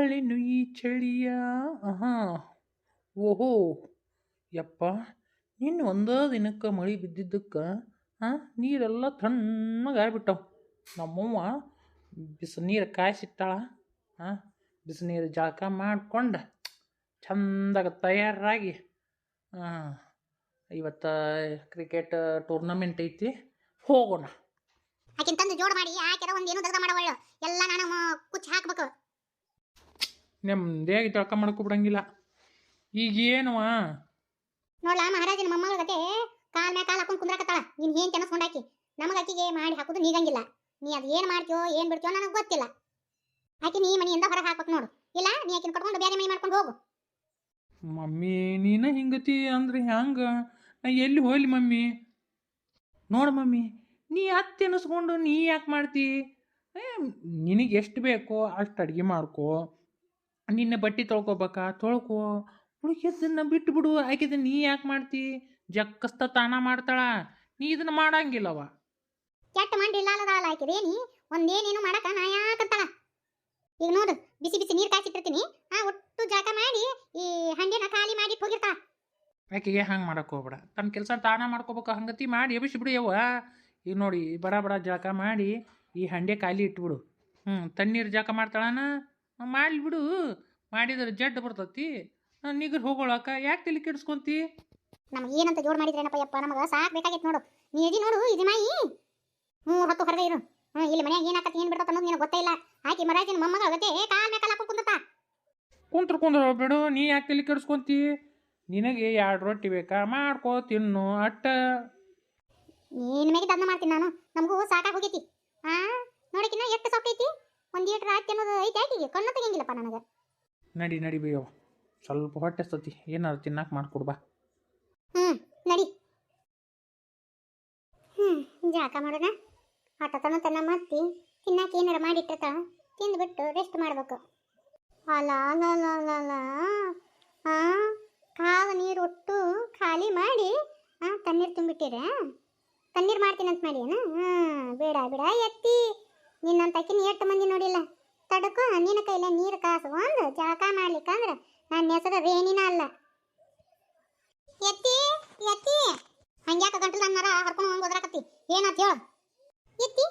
ತಾಳಿನು ಈ ಚಳಿಯ. ಆಹಾ. ಓಹೋ. ಯಪ್ಪ. ನಿನ್ನ ಒಂದೇ ದಿನಕ್ಕೆ ಮಳೆ ಬಿದ್ದಿದ್ದಕ್ಕೆ ಹಾಂ ನೀರೆಲ್ಲ ತಣ್ಣಗಾಗ್ಬಿಟ್ಟವು ನಮ್ಮವ್ವ ಬಿಸಿ ನೀರು ಕಾಯಿಸಿಟ್ಟಾಳ ಹಾಂ ಬಿಸಿ ನೀರು ಜಳಕ ಮಾಡ್ಕೊಂಡು ಚಂದಾಗ ತಯಾರಾಗಿ ಹಾಂ ಇವತ್ತು ಕ್ರಿಕೆಟ್ ಟೂರ್ನಮೆಂಟ್ ಐತಿ, ಹೋಗೋಣ. ಆಕಿನ ತಂದು ಜೋಡ್ ಮಾಡಿ ಆಕೆರ ಒಂದೇನು ದಗದ ಮಾಡವಳ್ಳು ಎಲ್ಲ ನಾನು ಕುಚ್ಚಿ ಹಾಕ್ಬೇಕು. ನೆಮ್ಮದಿಯಾಗಿ ತಳ್ಕ ಮಾಡ್ಕೊಬಿಡಂಗಿಲ್ಲ ಈಗೇನುವ ನೋಡ್ಲಾ ಮಹಾರಾಜನ ಮೊಮ್ಮಗಳ ಗತೆ ಕಾಲ್ ಮ್ಯಾಗ ಕಾಲ್ ಹಾಕೊಂಡು ಕುಂದ್ರಾಕತ್ತಾಳ. ನೀನ್ ಏನ್ ಕೆನಸ್ಕೊಂಡಾಕಿ ನಮಗ ಅಕ್ಕಿಗೆ ಮಾಡಿ ಹಾಕುದು ನೀಗಂಗಿಲ್ಲ ನೀ ಅದ್ ಏನ್ ಮಾಡ್ತೀಯೋ ಏನ್ ಬಿಡ್ತೀಯೋ ನನಗೆ ಗೊತ್ತಿಲ್ಲ. ಆಕಿ ನೀ ಮನೆಯಿಂದ ಹೊರಗೆ ಹಾಕ್ಬೇಕು ನೋಡು. ಇಲ್ಲ ನೀ ಆಕಿನ ಕಟ್ಕೊಂಡು ಬೇರೆ ಮನೆ ಮಾಡ್ಕೊಂಡು ಹೋಗು. ಮಮ್ಮಿ ನೀನ ಹಿಂಗತಿ ಅಂದ್ರೆ ಹ್ಯಾಂಗ? ನಾ ಎಲ್ಲಿ ಹೋಗ್ಲಿ ಮಮ್ಮಿ? ನೋಡು ಮಮ್ಮಿ ನೀ ಅತ್ತೆ ಅನಿಸ್ಕೊಂಡು ನೀ ಯಾಕೆ ಮಾಡ್ತಿ? ಏ ನಿನಗೆ ಎಷ್ಟು ಬೇಕೋ ಅಷ್ಟು ಅಡುಗೆ ಮಾಡ್ಕೋ. ನಿನ್ನೆ ಬಟ್ಟೆ ತೊಳ್ಕೊಬೇಕಾ? ತೊಳ್ಕೊ. ಉಳಿಕೆದನ್ನ ಬಿಟ್ಟು ಬಿಡು. ಆಕಿದ ನೀ ಯಾಕೆ ಮಾಡ್ತಿ? ಜಕ್ಕಸ್ತ ತಾನ ಮಾಡ್ತಾಳ. ನೀ ಇದನ್ನ ಮಾಡಂಗಿಲ್ಲವ. ಕೆಟ್ಟ ಮಂಡಿ ಇಲ್ಲ ಅಲ್ಲದಾಳ ಆಕಿದೇನಿ ಒಂದೇನೇನು ಮಾಡಕ ನಾ ಯಾಕಂತಾಳ ಈಗ ನೋಡು ಬಿಸಿ ಬಿಸಿ ನೀರು ಕಾಯಿಸಿಟ್ಟಿರ್ತೀನಿ ಆ ಒಟ್ಟು ಜಳಕ ಮಾಡಿ ಈ ಹಂಡೆನ ಖಾಲಿ ಮಾಡಿ ಹೋಗಿರ್ತಾ ಆಕೆಗೆ ಹಂಗೆ ಮಾಡಕ್ಕೆ ಹೋಗ್ಬೇಡ. ತನ್ನ ಕೆಲಸ ತಾನ ಮಾಡ್ಕೋಬೇಕು? ಹಂಗತಿ ಮಾಡಿ ಎಬಿಸಿ ಬಿಡು ಯವ್ವ. ಈಗ ನೋಡಿ ಬಡ ಬಡ ಜಳಕ ಮಾಡಿ ಈ ಹಂಡೆ ಖಾಲಿ ಇಟ್ಬಿಡು. ಹ್ಞೂ ತಣ್ಣೀರು ಜಳಕ ಮಾಡ್ತಾಳನ? ಮಾಡಲಿ ಬಿಡು. ಮಾಡಿದ್ರೆ ಜಡ್ ಬರ್ತತಿ. ನಿಗರ್ ಹೋಗೋಳಕ. ಯಾಕೆ ತಲೆ ಕೆಡಿಸ್ಕೊಂತಿ? ನಮ್ಗೆ ಏನಂತ ಜೋಡ್ ಮಾಡಿದ್ರೇನಪ್ಪ ಯಪ್ಪ? ನಮಗೆ ಸಾಕ್ ಬೇಕಾಗಿತ್ತು ನೋಡು. ನೀ ಎದಿ ನೋಡು ಇದು ಮಾಯಿ. ಹ್ಞೂ ಹತ್ತು ಹೊರಗೆ ಇರು. ಇಲ್ಲಿ ಮನ್ಯಾಗ ಏನಾಕತಿ ಏನು ಬಿಡ್ತಾವ ಅನ್ನೋದು ನಿನಗೆ ಗೊತ್ತೇ ಇಲ್ಲ. ಆಕಿ ಮರಾಜಿನ ಮೊಮ್ಮಗ ಆಗತ್ತೆ. ಕಾಲ್ ಮೇಲೆ ಕಾಲ ಹಾಕೊಂಡ್ ಕುಂದತ ಕುಂತ್ರ ಕುಂದ್ರ ಬಿಡು. ನೀ ಯಾಕೆ ತಲೆ ಕೆಡಿಸ್ಕೊಂತಿ? ನಿನಗೆ ಎರಡು ರೊಟ್ಟಿ ಬೇಕಾ? ಮಾಡ್ಕೋ ತಿನ್ನು ಅಟ್ಟ. ನೀನ್ ಮೇಗೆ ದನ್ನ ಮಾಡ್ತೀನಿ ನಾನು. ನಮಗೂ ಸಾಕಾಗಿ ಹೋಗೈತಿ. ಆ ನೋಡಕಿನ ಎಷ್ಟು ಸಾಕೈತಿ ಒಂದ್ ಲೀಟ್ರ್ ಆಯ್ತು ಅನ್ನೋದು ಐತಿ ಆಕಿಗೆ? ಕಣ್ಣು ತೆಗಿಯಂಗಿಲ್ಲಪ್ಪ ನನಗೆ. ನಡಿ ನಡಿ ಬೇಯವ್ವ ಸ್ವಲ್ಪ ಹೊಟ್ಟೆ ಸತಿ ಏನಾದ್ರು ತಿನ್ನಕ್ಕೆ ಮಾಡ್ಕೊಡ್ಬಾ ಹ್ಞೂ ನಡಿ. ಹ್ಞೂ ಜಾಕ ಮಾಡೋಣ. ಆಟ ತನ ತನ್ನ ಮತ್ತಿ ತಿನ್ನಕ್ಕೆ ಏನಾರ ಮಾಡಿಟ್ಟಿರ್ತಾಳ ತಿಂದ್ಬಿಟ್ಟು ರೆಸ್ಟ್ ಮಾಡ್ಬೇಕು. ಅಲ ಅಲ ಅಲ ಕಾಲ ನೀರು ಒಟ್ಟು ಖಾಲಿ ಮಾಡಿ ಹಾಂ ತಣ್ಣೀರು ತುಂಬಿಟ್ಟಿರ? ತಣ್ಣೀರು ಮಾಡ್ತೀನಿ ಅಂತ ಮಾಡಿ ಹಾಂ ಬೇಡ ಬೇಡ. ಎತ್ತಿ. ನಿನ್ನಂತಕಿನ ಎಷ್ಟು ಮಂದಿ ನೋಡಿಲ್ಲ? ತಡಕೋ, ನಿನ್ನ ಕೈಲ ನೀರು ಕಾಸು. ಒಂದು ಜಳಕ ಮಾಡ್ಲಿಕ್ಕಂದ್ರೆ ನನ್ನ ಹೆಸರು ರೇಣಿನ ಅಲ್ಲ. ಎತ್ತಿ ಎತ್ತಿ ಹಂಗ್ಯಾಕ ಗಂಟಲು ಅನ್ನಾರ ಹರ್ಕೊಂಡು ಹೋಗಿ ಹೋದ್ರಾಕತ್ತಿ? ಏನಾತ್ ಹೇಳು? ಎತ್ತಿ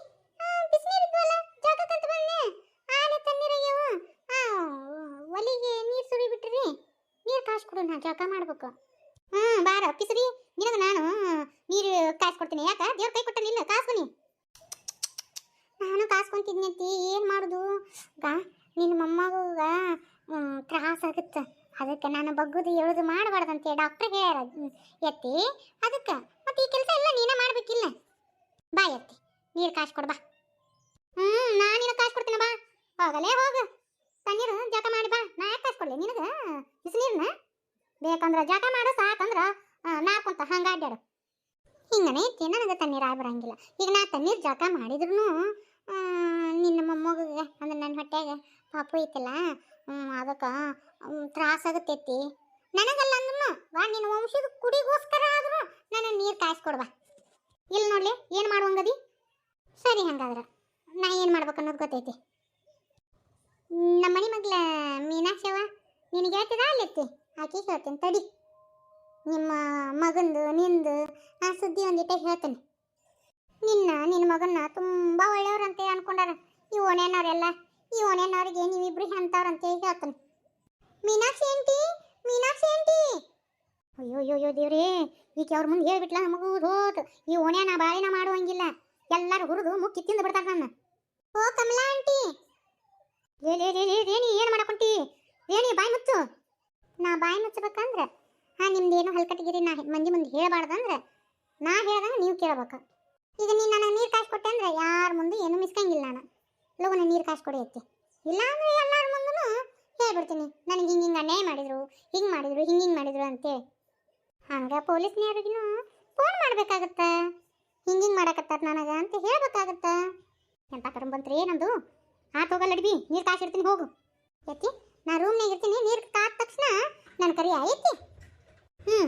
ಬಿಸಿನೀರು ಇದ್ವಲ್ಲ ಜಾಗಕ್ಕಂತ ಬಂದೆ. ಆಲೆ ತಣ್ಣೀರಾಗ್ಯಾವ ಒಲಿಗೆ ನೀರು ಸುರಿ ಬಿಟ್ರಿ ನೀರು ಕಾಸ್ಕೊಡು ನಾ ಜಳಕ ಮಾಡ್ಬೇಕು. ಹ್ಮ್, ಬಾರ, ಪಿಸ್ರಿ. ನಿನಗ ನಾನು ನೀರು ಕಾಸು ಕಾಯಿಸ್ಕೊಡ್ತೀನಿ. ಯಾಕ? ದೇವ್ರ ಕೈ ಕೊಟ್ಟನಿಲ್ಲ ಕಾಸ್ಕೊನಿ ನಾನು ಕಾಸ್ಕೊಂತಿದ್ನಂತಿ ಏನು ಮಾಡುದು? ಗ ನಿನ್ನ ಮೊಮ್ಮಗ ತ್ರಾಸ ಆಗುತ್ತೆ. ಅದಕ್ಕೆ ನಾನು ಬಗ್ಗುದು ಎಳುದು ಮಾಡಬಾರ್ದಂತೆ ಡಾಕ್ಟರ್ ಹೇಳ್ಯಾರ ಎತ್ತಿ, ಅದಕ್ಕೆ. ಮತ್ತೆ ಈ ಕೆಲಸ ಎಲ್ಲ ನೀನೇ ಮಾಡ್ಬೇಕಿಲ್ಲ? ಬಾ ಎತ್ತಿ, ನೀರು ಕಾಸು ಕೊಡು ಬಾ. ಹ್ಞೂ ನಾನು ನಿನಗೆ ಕಾಸು ಕೊಡ್ತೀನಿ, ಬಾ. ಹೋಗಲೇ ಹೋಗು. ತಣ್ಣೀರು ಜಳಕ ಮಾಡಿ ಬಾ. ನಾ ಯಾಕೆ ಕಾಸು ಕೊಡ್ಲಿ? ನಿನಗೆ ಬಿಸಿನೀರನ್ನ ಬೇಕಂದ್ರೆ ಜಳಕ ಮಾಡು, ಸಾಕಂದ್ರೆ ನಾಕೊಂತ ಹಂಗೆ ಅಡ್ಡಾಡು ಹಿಂಗನೇ ಐತಿ ನನಗೆ ತಣ್ಣೀರು ಆಗ್ಬರಂಗಿಲ್ಲ ಈಗ ನಾ ತಣ್ಣೀರು ಜಳಕ ಮಾಡಿದ್ರು ನಿನ್ನ ಮೊಮ್ಮಗಗೆ, ಅಂದ್ರೆ ನನ್ನ ಹೊಟ್ಟೆಗೆ ಪಾಪು ಐತಲ್ಲ ಅದಕ್ಕೆ ತ್ರಾಸ ಆಗತ್ತೈತಿ ನನಗಲ್ಲ ಅಂದ್ರೂ ಬಾ, ನಿನ್ನ ವಂಶದ ಕುಡಿಗೋಸ್ಕರ ಆದ್ರು ನನ್ನ ನೀರು ಕಾಯಿಸ್ಕೊಡ್ಬಾ ಇಲ್ಲಿ ನೋಡ್ಲಿ, ಏನು ಮಾಡುವಂಗದಿ? ಸರಿ ಹಂಗಾದ್ರೆ, ನಾ ಏನು ಮಾಡ್ಬೇಕು ಅನ್ನೋದು ಗೊತ್ತೈತಿ. ನಮ್ಮ ಮನೆ ಮಗ್ಲ ಮೀನಾಕ್ಷವ ನಿನಗೆ ಹೇಳ್ತದ ಅಲ್ಲಿತ್ತಿ ಆಕೆ ಹೇಳ್ತೀನಿ, ತಡಿ. ನಿಮ್ಮ ಮಗಂದು, ನಿಂದು, ಆ ಸುದ್ದಿ ಒಂದಿಟ್ಟೆ ಹೇಳ್ತೀನಿ. ನಿನ್ನ ನಿನ್ನ ಮಗನ್ನ ತುಂಬ ಒಳ್ಳೆಯವ್ರಂತೆ ಅನ್ಕೊಂಡಾರ. ಈ ಓಣ್ಯಾನವ್ರೆಲ್ಲ ಈ ಓಣ್ಯಾನವ್ರಿಗೆ ನೀವಿಬ್ರು ಎಂಥವ್ರಂತೆ ಹೇಳ್ತಾನೆ. Meenakshi aunty Meenakshi aunty! ಅಯ್ಯೋ ಅಯ್ಯೋ ಅಯ್ಯೋ ದೇವ್ರೇ ಈಗ ಅವ್ರ ಮುಂದೆ ಹೇಳ್ಬಿಟ್ಲ ನಮಗೂ ಹೋತ್ ಈ ಓಣ್ಯಾನ ಬಾಳಿನ ಮಾಡುವಂಗಿಲ್ಲ. ಎಲ್ಲರೂ ಹುರಿದು ಮುಕ್ಕಿ ತಿಂದು ಬಿಡ್ತಾರೆ ನನ್ನ. ಓ ಕಮಲಾ ಆಂಟಿ! ಲೇ ಲೇ ಏನು ಮಾಡ್ಕೊಂತಿ ರೇಣಿ, ಬಾಯಿ ಮುಚ್ಚು. ನಾ ಬಾಯಿ ಮುಚ್ಚಬೇಕಂದ್ರೆ? ಹಾ, ನಿಮ್ದೇನು ಹಲ್ಕಟ್ಟಿಗಿರಿ ನಾ ಮಂದಿ ಮುಂದೆ ಹೇಳ್ಬಾರ್ದಂದ್ರೆ? ನಾ ಹೇಳ್ದಂಗೆ ನೀವು ಕೇಳ್ಬೇಕು. ಈಗ ನೀನು ನನಗೆ ನೀರು ಕಾಸು ಕೊಟ್ಟೆ ಅಂದ್ರೆ ಯಾರ ಮುಂದೆ ಏನು ಮಿಸ್ಕಂಗಿಲ್ಲ ನಾನು. ಲಗುನ ನೀರು ಕಾಸು ಕೊಡಿ ಐತಿ ಇಲ್ಲ ಅಂದ್ರೆ ಎಲ್ಲರ ಮುಂದೂ ಹೇಳ್ಬಿಡ್ತೀನಿ. ನನಗೆ ಹಿಂಗೆ ಹಿಂಗೆ ಅನ್ಯಾಯ ಮಾಡಿದ್ರು, ಹಿಂಗೆ ಮಾಡಿದ್ರು, ಹಿಂಗೆ ಹಿಂಗೆ ಮಾಡಿದ್ರು ಅಂತೇಳಿ ಹಂಗೆ ಪೊಲೀಸ್ನವ್ರಿಗೂ ಫೋನ್ ಮಾಡ್ಬೇಕಾಗತ್ತೆ? ಹಿಂಗೆ ಹಿಂಗೆ ಮಾಡಕತ್ತಾರ ನನಗೆ ಅಂತ ಹೇಳ್ಬೇಕಾಗತ್ತೆ? ಎಂತ ಕರಂ ಬಂತ್ರಿ ನಂದು? ಆತ್ ಹೋಗಲ್ಲ ಅಡ್ಬಿ, ನೀರು ಕಾಸಿಡ್ತೀನಿ ಹೋಗು. ಎತ್ತಿ, ನಾ ರೂಮ್ನಾಗ ಇರ್ತೀನಿ, ನೀರು ಕಾದ ತಕ್ಷಣ ನನ್ನ ಕರಿ ಐತಿ ಹ್ಞೂ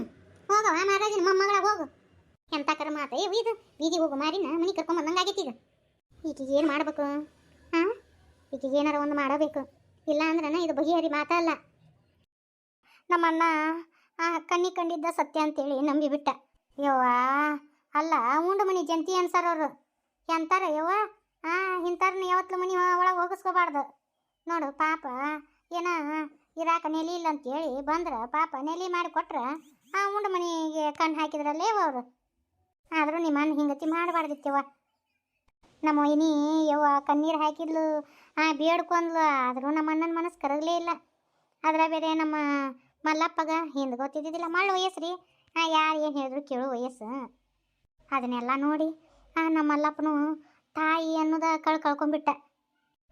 ಹೋಗವ ಮಹಾರಾಜನ ಮೊಮ್ಮಗಳ ಹೋಗು. ಎಂತ ಕರ್ಮ ಆತ ಏ ಇದು ಬೀದಿಗೆ ಹೋಗು, ಮಾರಿನ ಮನೆ ಕರ್ಕೊಂಡ್ ಬಂದಂಗ ಆಗೈತಿ ಈಗ. ಈಕಿಗೆ ಏನು ಮಾಡ್ಬೇಕು? ಹಾಂ ಈಕಿಗೆ ಏನಾರ ಒಂದು ಮಾಡಬೇಕು. ಇಲ್ಲ ಅಂದ್ರೆ ಇದು ಬಗೆಹರಿ ಮಾತಲ್ಲ. ನಮ್ಮಣ್ಣ, ಆ ಕಣ್ಣಿ ಕಂಡಿದ್ದ ಸತ್ಯ ಅಂತೇಳಿ ನಂಬಿಬಿಟ್ಟ ಯವ್ವ, ಅಲ್ಲ, ಉಂಡು ಮನಿ ಜಂತಿ ಅನ್ಸಾರ ಅವರು. ಎಂತಾರ ಯವ್ವ? ಆ ಇಂಥವ್ರನ್ನ ಯಾವತ್ತು ಮನಿ ಒಳಗೆ ಹೋಗಿಸ್ಕೋಬಾರ್ದು. ನೋಡು, ಪಾಪ, ಏನ, ಇರಾಕ ನೆಲಿ ಇಲ್ಲ ಅಂತೇಳಿ ಬಂದ್ರ ಪಾಪ ನೆಲಿ ಮಾಡಿ ಕೊಟ್ರೆ, ಆ ಉಂಡು ಮನಿಗೆ ಕಣ್ಣು ಹಾಕಿದ್ರಲ್ಲೇ ಅವರು. ಆದರೂ ನಿಮ್ಮ ಅಣ್ಣ ಹಿಂಗತಿ ಮಾಡಬಾರ್ದಿತ್ತವ ನಮ್ಮ ವೈನಿ, ಯವ್ವ, ಕಣ್ಣೀರು ಹಾಕಿದ್ಲು. ಆ ಬೇಡ್ಕೊಂದ್ಲು ಆದರೂ ನಮ್ಮ ಅಣ್ಣನ ಮನಸ್ಸು ಕರಗಲೇ ಇಲ್ಲ. ಅದ್ರ ಬೇರೆ ನಮ್ಮ ಮಲ್ಲಪ್ಪಗ ಹಿಂದೆ ಗೊತ್ತಿದ್ದಿದ್ದಿಲ್ಲ. ಮಳ್ಳು ವಯಸ್ಸು ಆ, ಯಾರು ಏನು ಹೇಳಿದ್ರು ಕೇಳು ವಯಸ್ಸು. ಅದನ್ನೆಲ್ಲ ನೋಡಿ, ಆ, ನಮ್ಮ ಮಲ್ಲಪ್ಪನು ತಾಯಿ ಅನ್ನೋದ ಕಳ್ ಕಳ್ಕೊಂಡ್ಬಿಟ್ಟ.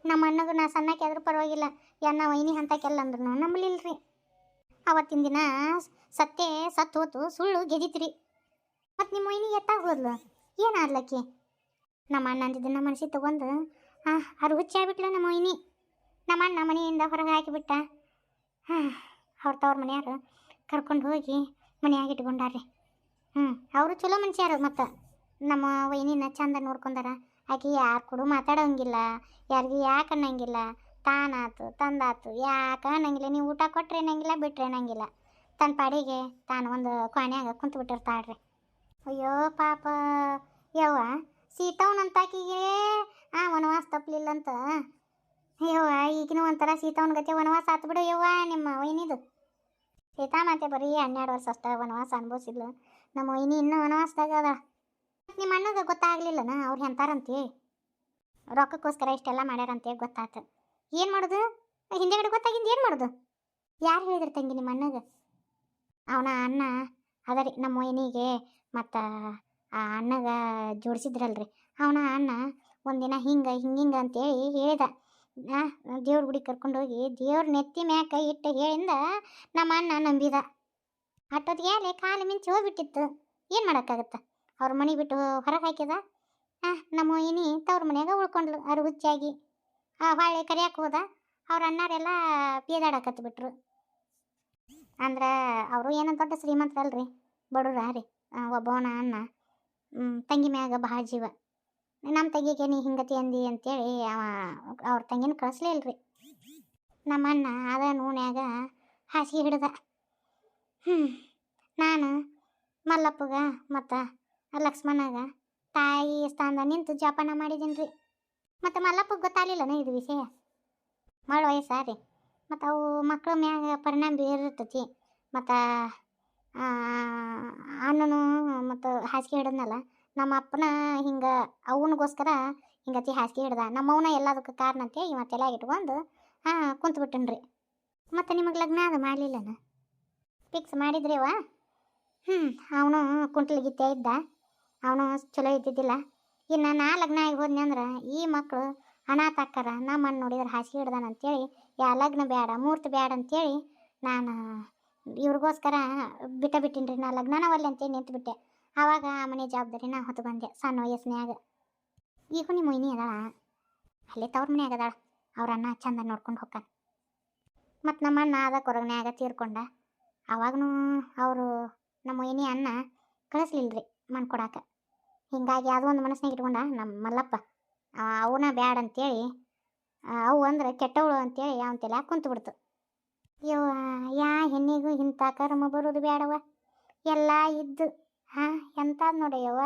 ನಮ್ಮ ಅಣ್ಣಗೂ ನಾ ಸಣ್ಣಕ್ಕೆ ಆದ್ರೂ ಪರವಾಗಿಲ್ಲ. ಎನ್ನ ವೈನಿ ಅಂತಕ್ಕೆಲ್ಲ ಅಂದ್ರು ನಂಬಲಿಲ್ರಿ ಅವತ್ತಿನ ದಿನ ಸತ್ತೆ ಸತ್ತು ಹೋತು ಸುಳ್ಳು ಗೆದಿತ್ರಿ. ಮತ್ತು ನಿಮ್ಮ ವೈನಿ ಎತ್ತಾಗ ಹೋದ್ಲು? ಏನಾದ್ಲಕ್ಕಿ ನಮ್ಮ ಅಣ್ಣ ಅಂದಿದ್ದನ್ನ ಮನಸ್ಸಿಗೆ ತಗೊಂಡು, ಆ, ಅವ್ರು ಹುಚ್ಚಾಗ್ಬಿಟ್ಲ ನಮ್ಮ ಮೈನಿ ನಮ್ಮ ಅಣ್ಣ ಮನೆಯಿಂದ ಹೊರಗೆ ಹಾಕಿಬಿಟ್ಟ. ಹಾಂ, ಅವ್ರ ತವ್ರ ಮನೆಯಾರು ಕರ್ಕೊಂಡು ಹೋಗಿ ಮನೆಯಾಗ ಇಟ್ಕೊಂಡಾರ್ರಿ. ಹ್ಞೂ ಅವರು ಚಲೋ ಮನುಷ್ಯರು ಮತ್ತು. ನಮ್ಮ ವೈನಿನ ಚಂದ ನೋಡ್ಕೊಂಡಾರ. ಆಕೆ ಯಾರು ಕೂಡ ಮಾತಾಡೋಂಗಿಲ್ಲ, ಯಾರಿಗೂ ಯಾಕೆ ಅನ್ನಂಗಿಲ್ಲ. ತಾನಾತು, ತಂದಾತು, ಯಾಕೆ ಅನ್ನಂಗಿಲ್ಲ. ನೀವು ಊಟ ಕೊಟ್ಟರೆ ಅನ್ನಂಗಿಲ್ಲ ಬಿಟ್ಟರೆ ಅನ್ನಂಗಿಲ್ಲ ತನ್ನ ಪಾಡಿಗೆ ತಾನು ಒಂದು ಕ್ವಾನ್ಯಾಗ ಕುಂತು ಬಿಟ್ಟಿರ್ತಾಳ್ರಿ ಅಯ್ಯೋ ಪಾಪ. ಯವ್ವ, ಸೀತವನಂತಾಕಿಗೆ? ಆ, ವನವಾಸ ತಪ್ಪಲಿಲ್ಲ ಅಂತ ಯವ್ವ, ಈಗಿನ ಒಂಥರ ಸೀತವ್ನ ಗತಿ ವನವಾಸ ಆತು ಬಿಡು ಯವ್ವ, ನಿಮ್ಮ ವೈನಿದು. ಸೀತಾ ಮಾತೆ ಬರೀ ಹನ್ನೆರಡು ವರ್ಷ ಅಷ್ಟ ವನವಾಸ ಅನುಭವಿಸಿದ್ಲು. ನಮ್ಮ ವೈನಿ ಇನ್ನೂ ವನವಾಸದಾಗ ಅದ. ನಿಮ್ಮ ಅಣ್ಣಗೆ ಗೊತ್ತಾಗ್ಲಿಲ್ಲನ ಅವ್ರು ಎಂತಾರಂತೆ ರೊಕ್ಕಕ್ಕೋಸ್ಕರ ಇಷ್ಟೆಲ್ಲ ಮಾಡ್ಯಾರಂತೆ ಗೊತ್ತಾತು. ಏನು ಮಾಡೋದು? ಹಿಂದೆಗಡೆ ಗೊತ್ತಾಗಿಂದ ಏನು ಮಾಡೋದು? ಯಾರು ಹೇಳಿದ್ರು ತಂಗಿ ನಿಮ್ಮ ಅಣ್ಣಗೆ? ಅವನ ಅಣ್ಣ, ಅದರಿ, ನಮ್ಮ ವೈನಿಗೆ ಮತ್ತು ಆ ಅಣ್ಣಗ ಜೋಡಿಸಿದ್ರಲ್ರಿ. ಅವನ ಅಣ್ಣ ಒಂದಿನ ಹಿಂಗೆ, ಹಿಂಗಿಂಗ ಅಂತೇಳಿ ಹೇಳಿದ. ದೇವ್ರ ಗುಡಿ ಕರ್ಕೊಂಡೋಗಿ ದೇವ್ರ ನೆತ್ತಿ ಮ್ಯಾಕ ಇಟ್ಟು ಹೇಳಿಂದ ನಮ್ಮ ಅಣ್ಣ ನಂಬಿದ. ಅಟ್ಟೊತ್ತಿಗೆ ಕಾಲು ಮಿಂಚಿ ಹೋಗ್ಬಿಟ್ಟಿತ್ತು. ಏನು ಮಾಡೋಕ್ಕಾಗತ್ತೆ? ಅವ್ರ ಮನೆ ಬಿಟ್ಟು ಹೊರಗೆ ಹಾಕಿದ ನಮ್ಮ ಏನಿ ತವ್ರ ಮನ್ಯಾಗ ಉಳ್ಕೊಂಡ್ಲು ಅವ್ರು ಹುಚ್ಚಾಗಿ. ಆ ಹೊಳ್ಳಿ ಕರಿಯಕ್ಕೆ ಹೋದ. ಅವ್ರ ಅಣ್ಣಾರೆಲ್ಲ ಬೀದಾಡಕತ್ತು ಬಿಟ್ರು ಅಂದ್ರೆ ಅವರು ಏನೋ ದೊಡ್ಡ ಶ್ರೀಮಂತರಲ್ರಿ ಬಡವ್ರ ರೀ ಒಬ್ಬವನ ಅಣ್ಣ ತಂಗಿ ಮ್ಯಾಗ ಭಾಳ ಜೀವ. ನಮ್ಮ ತಂಗಿಗೆ ನೀ ಹಿಂಗತಿ ಅಂದಿ ಅಂತೇಳಿ ಅವ, ಅವ್ರ ತಂಗಿನ ಕಳಿಸ್ಲೇ ಇಲ್ರಿ. ನಮ್ಮ ಅಣ್ಣ ಅದ ನೂನ್ಯಾಗ ಹಾಸಿಗೆ ಹಿಡ್ದ. ಹ್ಞೂ ನಾನು ಮಲ್ಲಪ್ಪಗ ಮತ್ತು ಲಕ್ಷ್ಮಣಗ ತಾಯಿ ಸ್ಥಾನದ ನಿಂತು ಜೋಪಾನ ಮಾಡಿದ್ದೀನಿ ರೀ ಮತ್ತು ಮಲ್ಲಪ್ಪಗೆ ಗೊತ್ತಾಗಲಿಲ್ಲನ ಇದು ವಿಷಯ? ಮಳ ವಯಸ್ಸಾರಿ. ಮತ್ತು ಅವು ಮಕ್ಕಳ ಮ್ಯಾಗ ಪರಿಣಾಮ ಬೀರಿರ್ತತಿ. ಮತ್ತು ಅಣ್ಣನು ಮತ್ತು ಹಾಸಿಗೆ ಹಿಡಿದ್ನಲ್ಲ, ನಮ್ಮ ಅಪ್ಪನ ಹಿಂಗೆ ಅವನಿಗೋಸ್ಕರ ಹಿಂಗತಿ ಹಾಸಿಗೆ ಹಿಡ್ದ. ನಮ್ಮವನ ಎಲ್ಲದಕ್ಕೆ ಕಾರಣ ಅಂತ ಹೇಳಿ ಮತ್ತೆಲ್ಲ ಇಟ್ಕೊಂಡು, ಹಾಂ, ಕುಂತ್ಬಿಟ್ಟನ್ರಿ. ರೀ ಮತ್ತು ನಿಮಗೆ ಲಗ್ನ ಅದು ಮಾಡಲಿಲ್ಲನ? ಫಿಕ್ಸ್ ಮಾಡಿದ್ರಿವ ಹ್ಞೂ ಅವನು ಕುಂಟ್ಲಿಗಿತ್ತೆ ಇದ್ದ. ಅವನು ಚಲೋ ಇದ್ದಿದ್ದಿಲ್ಲ. ಇನ್ನು ನಾ ಲಗ್ನ ಆಗಿ ಹೋದ್ನಿ ಅಂದ್ರೆ ಈ ಮಕ್ಕಳು ಅನಾಥ ಅಕ್ಕಾರ ನಮ್ಮನ್ನ ನೋಡಿದ್ರೆ ಹಾಸಿಗೆ ಹಿಡ್ದಾನ ಅಂತೇಳಿ ಯಾ ಲಗ್ನ ಬೇಡ ಮೂರ್ತಿ ಬೇಡ ಅಂತೇಳಿ ನಾನು ಇವ್ರಿಗೋಸ್ಕರ ಬಿಟ್ಟ ಬಿಟ್ಟಿನಿ ರೀ ನಾ ಲಗ್ನನ ಒಲ್ಲೆ ನಿಂತು ಬಿಟ್ಟೆ. ಆವಾಗ ಆ ಮನೆ ಜವಾಬ್ದಾರಿ ನಾ ಹೊತ್ತು ಬಂದೆ ಸಣ್ಣ ವಯಸ್ಸಿನ್ಯಾಗ. ಈಗೂ ನಿಮ್ಮ ಮೊಯ್ನಿ ಅದಾಳ? ಅಲ್ಲೇ ತವ್ರ ಮನೆ ಆಗದಾಳ ಅವ್ರ ಅಣ್ಣ ಚಂದ ನೋಡ್ಕೊಂಡು ಹೋಗ್ತಾನೆ. ಮತ್ತು ನಮ್ಮ ಅಣ್ಣ ಅದ ಕೊರಗನ್ಯಾಗ ತೀರ್ಕೊಂಡ. ಅವಾಗೂ ಅವರು ನಮ್ಮ ಮೊಯ್ನಿ ಅಣ್ಣ ಕಳಿಸ್ಲಿಲ್ಲ ರೀ ಮಣ್ಣು ಕೊಡಾಕ. ಹಿಂಗಾಗಿ ಅದು ಒಂದು ಮನಸ್ಸಿನಾಗ ಇಟ್ಕೊಂಡ, ನಮ್ಮ ಮಲ್ಲಪ್ಪ ಅವನ ಬ್ಯಾಡ ಅಂತೇಳಿ ಅವು ಅಂದ್ರೆ ಕೆಟ್ಟವಳು ಅಂತೇಳಿ ಅವನ ತಲೆ ಕುಂತು ಬಿಡ್ತು ಯವ್ವ, ಯಾ ಹೆಣ್ಣಿಗೂ ಇಂಥ ಕರ್ಮ ಬರೋದು ಬೇಡವ ಎಲ್ಲ ಇದ್ದು, ಹಾಂ ಎಂತ ನೋಡಿ ಯವ್ವ.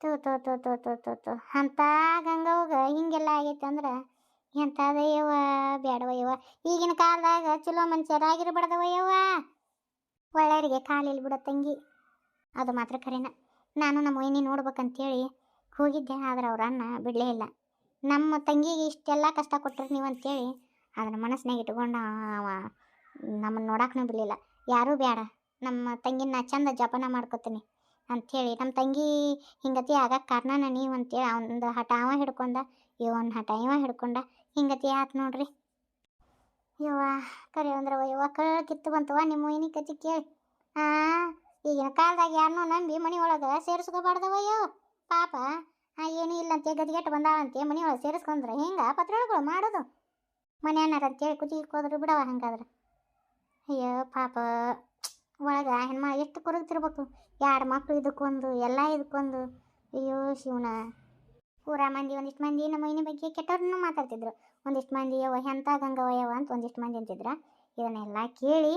ತೋ ತೋ ತೋ ತೋ ತೋ ತೋ, ತೂ. ಅಂಥ ಗಂಗವ್ಗ ಹಿಂಗೆಲ್ಲ ಆಗೈತೆ ಅಂದ್ರೆ ಎಂಥದ ಯವ್ವ? ಬೇಡವ ಯವ್ವ. ಈಗಿನ ಕಾಲದಾಗ ಚಲೋ ಮನುಷ್ಯರಾಗಿರ್ಬಾರ್ದವ ಯವ್ವ. ಒಳ್ಳೆಯವರಿಗೆ ಕಾಲಿಲ್ ಬಿಡ ತಂಗಿ. ಅದು ಮಾತ್ರ ಖರೇನ. ನಾನು ನಮ್ಮ ಮೊಯ್ನಿ ನೋಡ್ಬೇಕಂತೇಳಿ ಹೋಗಿದ್ದೆ, ಆದ್ರೆ ಅವ್ರ ಅಣ್ಣ ಬಿಡಲೇ ಇಲ್ಲ. ನಮ್ಮ ತಂಗಿಗೆ ಇಷ್ಟೆಲ್ಲ ಕಷ್ಟ ಕೊಟ್ಟರು ನೀವು ಅಂತೇಳಿ ಅದನ್ನ ಮನಸ್ಸಿನಾಗ ಇಟ್ಕೊಂಡು ಅವ ನಮ್ಮನ್ನು ನೋಡಕ್ಕೂ ಬಿಡಲಿಲ್ಲ. ಯಾರೂ ಬೇಡ ನಮ್ಮ ತಂಗಿನ ನಾ ಚಂದ ಜಪನ ಮಾಡ್ಕೊತೀನಿ ಅಂಥೇಳಿ ನಮ್ಮ ತಂಗಿ ಹಿಂಗತಿ ಆಗಕ್ಕೆ ಕಾರಣನ ನೀವು ಅಂತೇಳಿ ಅವನೊಂದು ಹಠ ಅವ ಹಿಡ್ಕೊಂಡ ಇವನ್ ಹಠ ಇವ ಹಿಡ್ಕೊಂಡ ಹಿಂಗತಿ ಆತು ನೋಡ್ರಿ. ಯವ್ವ ಕರೆ ಅಂದ್ರೆ ಯವ್ವ ಕಳ್ಳ ಕಿತ್ತು ಬಂತವ ನಿಮ್ಮ ಏನಿಕತಿ ಕತಿ ಕೇಳಿ. ಆ ಈಗಿನ ಕಾಲದಾಗ ಯಾರನ್ನೂ ನಂಬಿ ಮನೆ ಒಳಗೆ ಸೇರಿಸ್ಕೋಬಾರ್ದವಯ್ಯೋ ಪಾಪ ಏನೂ ಇಲ್ಲಂತೆ ಗದಿಗೆಟ್ಟು ಬಂದಾಳಂತೆ ಮನೆ ಒಳಗೆ ಸೇರಿಸ್ಕೊಂಡ್ರೆ ಹಿಂಗೆ ಪತ್ರಗಳು ಮಾಡೋದು ಮನ್ಯಾನಾರ ಅಂತೇಳಿ ಕುದಿಗೆ ಕೋದ್ರು ಬಿಡವ ಹಂಗಾದ್ರೆ. ಅಯ್ಯೋ ಪಾಪ. ಒಳಗೆ ಹೆಣ್ಮ ಎಷ್ಟು ಕೊರಗ್ತಿರ್ಬೇಕು. ಎರಡು ಮಕ್ಳು ಇದಕ್ಕೊಂದು, ಎಲ್ಲ ಇದಕ್ಕೊಂದು. ಅಯ್ಯೋ ಶಿವನ ಪೂರಾ ಮಂದಿ ಒಂದಿಷ್ಟು ಮಂದಿ ನಮ್ಮ ಮೈನ ಬಗ್ಗೆ ಕೆಟ್ಟವ್ರನ್ನೂ ಮಾತಾಡ್ತಿದ್ರು. ಒಂದಿಷ್ಟು ಮಂದಿ ಯವ ಎಂತ ಗಂಗವಯ್ಯವ ಅಂತ ಒಂದಿಷ್ಟು ಮಂದಿ ಅಂತಿದ್ರ. ಇದನ್ನೆಲ್ಲ ಕೇಳಿ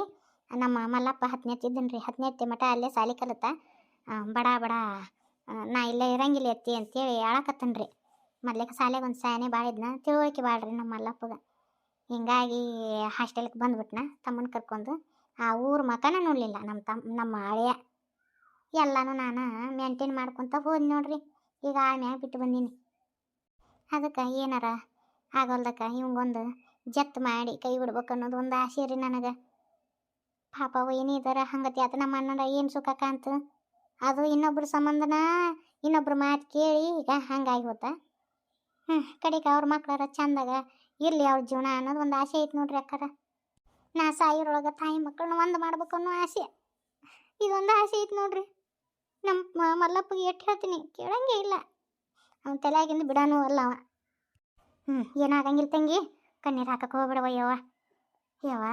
ನಮ್ಮ ಮಲ್ಲಪ್ಪ ಹತ್ತನೇ ರೀ ಹತ್ತನೇ ಮಠ ಅಲ್ಲೇ ಸಾಲಿ ಕಲಿತ ಬಡ ಬಡ. ನಾ ಇಲ್ಲೇ ಇರಂಗಿಲ್ಲ ಎತ್ತಿ ಅಂತೇಳಿ ಹೇಳಕತ್ತನ್ರಿ ಮೊದ್ಲಿಗೆ ಶಾಲೆಗೆ ಒಂದು ಸಾಯನೆ ಭಾಳ ಇದ್ನ ತಿಳುವಳಿಕೆ ಬಾಳ್ರಿ ನಮ್ಮ ಮಲ್ಲಪ್ಪಗೆ. ಹಿಂಗಾಗಿ ಹಾಸ್ಟೆಲ್ಗೆ ಬಂದ್ಬಿಟ್ನ ತಮ್ಮನ ಕರ್ಕೊಂಡು. ಆ ಊರ ಮಕನ ನೋಡಲಿಲ್ಲ ನಮ್ಮ ತಮ್ಮ ನಮ್ಮ ಹಳೆಯ. ಎಲ್ಲನೂ ನಾನು ಮೇಂಟೈನ್ ಮಾಡ್ಕೊತ ಹೋದ್ ನೋಡ್ರಿ. ಈಗ ಆ ಮ್ಯಾಗ ಬಿಟ್ಟು ಬಂದೀನಿ. ಅದಕ್ಕೆ ಏನಾರ ಆಗೋಲ್ದಕ್ಕ ಇವಂಗೊಂದು ಜತ್ ಮಾಡಿ ಕೈ ಬಿಡ್ಬೇಕು ಅನ್ನೋದು ಒಂದು ಆಸೆ ರೀ ನನಗೆ. ಪಾಪ ಏನಿದಾರ ಹಂಗತಿ ಆತ ನಮ್ಮ ಅಣ್ಣನ ಏನು ಸುಖ ಕಾಂತು ಅದು ಇನ್ನೊಬ್ರ ಸಂಬಂಧನ ಇನ್ನೊಬ್ರ ಮಾತು ಕೇಳಿ ಈಗ ಹಂಗಾಗಿ ಹೋತ. ಹ್ಞೂ ಕಡೆಗೆ ಅವ್ರ ಮಕ್ಳಾರ ಚಂದಾಗ ಇರಲಿ ಅವ್ರ ಜೀವನ ಅನ್ನೋದು ಒಂದು ಆಸೆ ಐತೆ ನೋಡ್ರಿ ಅಕ್ಕಾರ. ನಾ ಸಾಯಿರೊಳಗೆ ತಾಯಿ ಮಕ್ಕಳನ್ನ ಒಂದು ಮಾಡ್ಬೇಕು ಅನ್ನೋ ಆಸೆ. ಇದೊಂದು ಆಸೆ ಐತೆ ನೋಡ್ರಿ. ನಮ್ಮ ಮಲ್ಲಪ್ಪಗೆ ಎಷ್ಟು ಹೇಳ್ತೀನಿ, ಕೇಳಂಗೇ ಇಲ್ಲ. ಅವ್ನ ತಲೆಯಾಗಿಂದ ಬಿಡಾನು ಅಲ್ಲ ಅವ. ಹ್ಞೂ ಏನಾಗಂಗಿಲ್ಲ ತಂಗಿ, ಕಣ್ಣೀರು ಹಾಕಕ್ಕೆ ಹೋಗ್ಬಿಡವ ಯವ್ವ. ಯವ್ವ,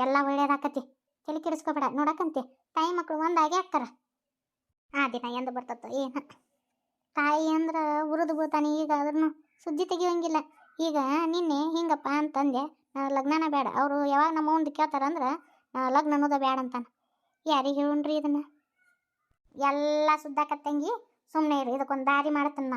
ಎಲ್ಲ ಒಳ್ಳೇದಾಕತಿ. ತಲೆ ಕೆಡಿಸ್ಕೊಬೇಡ, ನೋಡಕ್ಕಂತೆ. ತಾಯಿ ಮಕ್ಕಳು ಒಂದಾಗೆ ಹಾಕ್ತಾರ ಆ ದಿನ ಎಂದು ಬರ್ತತ್ತ ಏನು. ತಾಯಿ ಅಂದ್ರೆ ಉರಿದು ಬೀಳ್ತಾನೆ ಈಗ ಅದ್ರೂ ಸುದ್ದಿ ತೆಗಿಯೋಂಗಿಲ್ಲ. ಈಗ ನಿನ್ನೆ ಹಿಂಗಪ್ಪ ಅಂತಂದೆ ಲಗ್ನನ ಬೇಡ. ಅವರು ಯಾವಾಗ ನಮ್ಮ ಮುಂದೆ ಕೇಳ್ತಾರಂದ್ರೆ ಲಗ್ನ ಅನ್ನೋದ ಬೇಡ ಅಂತಾನೆ. ಯಾರಿಗೆ ಹೇಳುಣ್ರಿ ಇದನ್ನ? ಎಲ್ಲ ಸುದ್ದಾಕತ್ತಂಗಿ ಸುಮ್ಮನೆ ಇರು, ಇದಕ್ಕೊಂದು ದಾರಿ ಮಾಡತ್ತನ್ನ